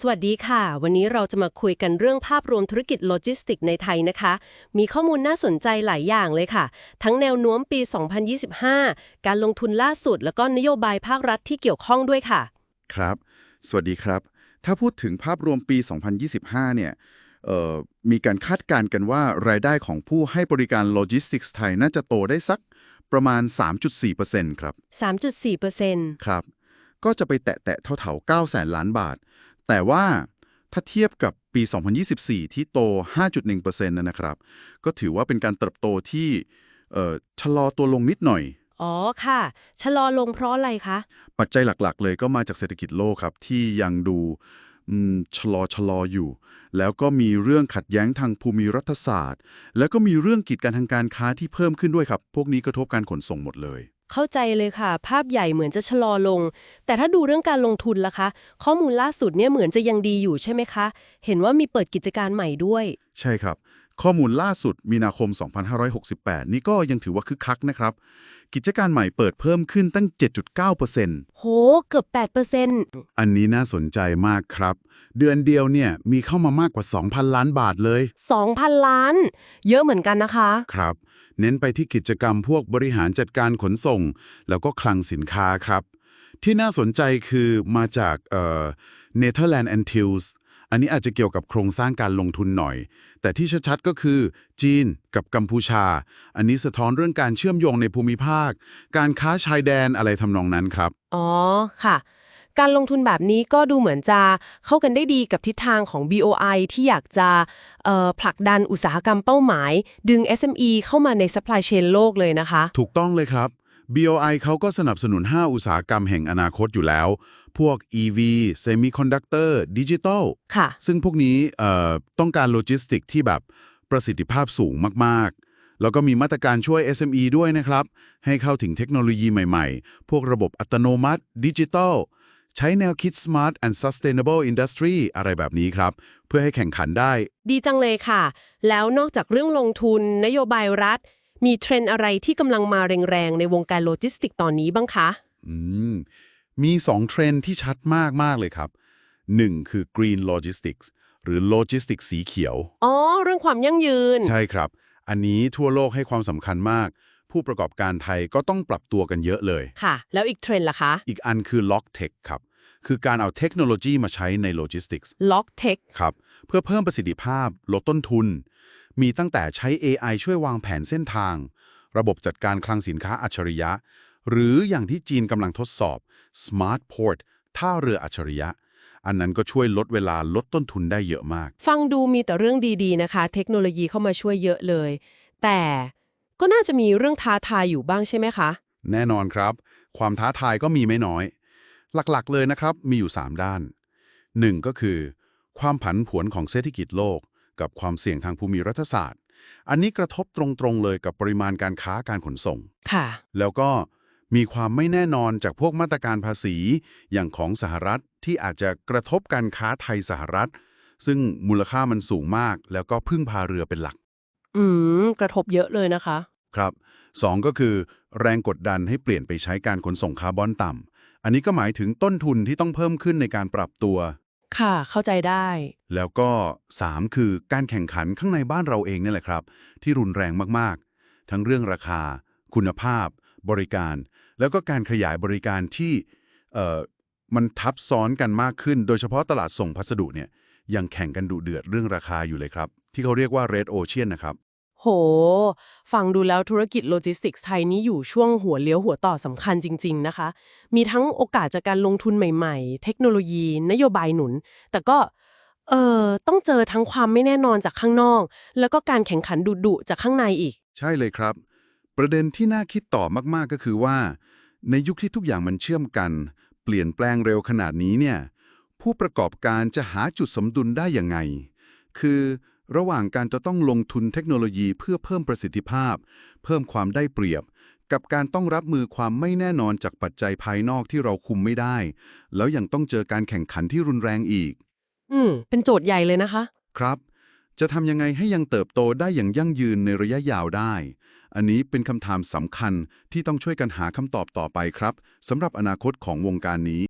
สวัสดีค่ะ วันนี้เราจะมาคุยกันเรื่องภาพรวมธุรกิจโลจิสติกในไทยนะคะ มีข้อมูลน่าสนใจหลายอย่างเลยค่ะ ทั้งแนวโน้มปี 2025 การลงทุนล่าสุด แล้วก็นโยบายภาครัฐที่เกี่ยวข้องด้วยค่ะ ครับ สวัสดีครับ ถ้าพูดถึงภาพรวมปี 2025 เนี่ยเอ่อมีการคาดการณ์กันว่ารายได้ของผู้ให้บริการโลจิสติกส์ไทยน่าจะโตได้สักประมาณ 3.4%ครับ 3.4%ครับ ก็จะไปแตะแตะเท่าๆ9แสนล้านบาท แต่ว่าถ้าเทียบกับปี 2024 ที่โต 5.1%นะนะครับ ก็ถือว่าเป็นการเติบโตที่เอ่อชะลอตัวลงนิดหน่อย อ๋อค่ะ ชะลอลงเพราะอะไรคะ ปัจจัยหลักๆ เลยก็มาจากเศรษฐกิจโลกครับ ที่ยังดูอืมชะลอชะลออยู่ แล้วก็มีเรื่องขัดแย้งทางภูมิรัฐศาสตร์ แล้วก็มีเรื่องกีดกันทางการค้าที่เพิ่มขึ้นด้วยครับ พวกนี้กระทบการขนส่งหมดเลย เข้าใจเลยค่ะ ภาพใหญ่เหมือนจะชะลอลง แต่ถ้าดูเรื่องการลงทุนล่ะคะ ข้อมูลล่าสุดเนี่ยเหมือนจะยังดีอยู่ใช่ไหมคะ เห็นว่ามีเปิดกิจการใหม่ด้วย ใช่ครับ ข้อมูลล่าสุดมีนาคม 2568 นี่ก็ยังถือว่าคึกคักนะครับ กิจการใหม่เปิดเพิ่มขึ้นตั้ง 7.9%โห เกือบ 8%อันนี้น่าสนใจมากครับ เดือนเดียวเนี่ยมีเข้ามามากกว่า 2,000 ล้านบาทเลย 2,000 ล้าน เยอะเหมือนกันนะคะ ครับ เน้นไปที่กิจกรรมพวกบริหารจัดการขนส่ง แล้วก็คลังสินค้าครับ ที่น่าสนใจคือมาจากเอ่อ Netherlands and Tills อันนี้อาจจะเกี่ยวกับโครงสร้างการลงทุนหน่อย แต่ที่ชัดๆก็คือ จีนกับกัมพูชา อันนี้สะท้อนเรื่องการเชื่อมโยงในภูมิภาค การค้าชายแดนอะไรทำนองนั้นครับ อ๋อค่ะ การลงทุนแบบนี้ก็ดูเหมือนจะเข้ากันได้ดีกับทิศทางของ BOI ที่อยากจะเอ่อผลักดันอุตสาหกรรมเป้าหมาย ดึง SME เข้ามาใน supply chain โลกเลยนะคะ ถูกต้องเลยครับ BOI เขาก็สนับสนุน 5 อุตสาหกรรมแห่งอนาคตอยู่แล้ว พวก EV Semiconductor Digital ค่ะ ซึ่งพวกนี้เอ่อต้องการโลจิสติกที่แบบประสิทธิภาพสูงมาก ๆ แล้วก็มีมาตรการช่วย SME ด้วยนะครับ ให้เข้าถึงเทคโนโลยีใหม่ ๆ พวกระบบอัตโนมัติดิจิทัลใช้แนวคิด Smart and Sustainable Industry อะไรแบบนี้ครับ เพื่อให้แข่งขันได้ ดีจังเลยค่ะ แล้วนอกจากเรื่องลงทุนนโยบายรัฐ มีเทรนด์อะไรที่กำลังมาแรงๆ ในวงการโลจิสติกตอนนี้บ้างคะ อืม มี 2 เทรนด์ที่ชัดมากมากๆเลยครับ 1 คือ Green Logistics หรือ Logistics สีเขียว อ๋อ เรื่องความยั่งยืน ใช่ครับ อันนี้ทั่วโลกให้ความสำคัญมาก ผู้ประกอบการไทยก็ต้องปรับตัวกันเยอะเลย ค่ะ แล้วอีกเทรนด์ล่ะคะ อีกอันคือ Lock Tech ครับ คือการเอาเทคโนโลยีมาใช้ในโลจิสติกส์ Lock Tech ครับ เพื่อเพิ่มประสิทธิภาพ ลดต้นทุน มีตั้งแต่ใช้ AI ช่วยวางแผนเส้นทาง ระบบจัดการคลังสินค้าอัจฉริยะ หรืออย่างที่จีนกำลังทดสอบ Smart Port ท่าเรืออัจฉริยะ อันนั้นก็ช่วยลดเวลาลดต้นทุนได้เยอะมาก ฟังดูมีแต่เรื่องดีๆนะคะ เทคโนโลยีเข้ามาช่วยเยอะเลย แต่ก็น่าจะมีเรื่องท้าทายอยู่บ้างใช่ไหมคะ แน่นอนครับ ความท้าทายก็มีไม่น้อย หลักๆ เลยนะครับ มีอยู่ 3 ด้าน 1. ก็คือ ความผันผวนของเศรษฐกิจโลก กับความเสี่ยงทางภูมิรัฐศาสตร์ อันนี้กระทบตรงๆเลยกับปริมาณการค้าการขนส่ง ค่ะ แล้วก็มีความไม่แน่นอนจากพวกมาตรการภาษีอย่างของสหรัฐที่อาจจะกระทบการค้าไทยสหรัฐ ซึ่งมูลค่ามันสูงมาก แล้วก็พึ่งพาเรือเป็นหลัก อืม กระทบเยอะเลยนะคะ ครับสองก็คือ แรงกดดันให้เปลี่ยนไปใช้การขนส่งคาร์บอนต่ำ อันนี้ก็หมายถึงต้นทุนที่ต้องเพิ่มขึ้นในการปรับตัว ค่ะ เข้าใจได้ แล้วก็ 3 คือการแข่งขันข้างในบ้านเราเองนี่แหละครับ ที่รุนแรงมากๆ ทั้งเรื่องราคา คุณภาพ บริการ แล้วก็การขยายบริการที่เอ่อมันทับซ้อนกันมากขึ้น โดยเฉพาะตลาดส่งพัสดุเนี่ยยังแข่งกันดุเดือดเรื่องราคาอยู่เลยครับ ที่เขาเรียกว่า Red Ocean นะครับ โห ฟังดูแล้วธุรกิจโลจิสติกส์ไทยนี้อยู่ช่วงหัวเลี้ยวหัวต่อสำคัญจริง ๆ นะคะ มีทั้งโอกาสจากการลงทุนใหม่ๆ เทคโนโลยี นโยบายหนุน แต่ก็ เออต้องเจอทั้งความไม่แน่นอนจากข้างนอก แล้วก็การแข่งขันดุๆจากข้างในอีก ใช่เลยครับ ประเด็นที่น่าคิดต่อมากๆก็คือว่า ในยุคที่ทุกอย่างมันเชื่อมกัน เปลี่ยนแปลงเร็วขนาดนี้เนี่ย ผู้ประกอบการจะหาจุดสมดุลได้ยังไง คือ ระหว่างการจะต้องลงทุนเทคโนโลยีเพื่อเพิ่มประสิทธิภาพ เพิ่มความได้เปรียบ กับการต้องรับมือความไม่แน่นอนจากปัจจัยภายนอกที่เราคุมไม่ได้ แล้วยังต้องเจอการแข่งขันที่รุนแรงอีก อืม เป็นโจทย์ใหญ่เลยนะคะ ครับ จะทำยังไงให้ยังเติบโตได้อย่างยั่งยืนในระยะยาวได้ อันนี้เป็นคำถามสำคัญที่ต้องช่วยกันหาคำตอบต่อไปครับสำหรับอนาคตของวงการนี้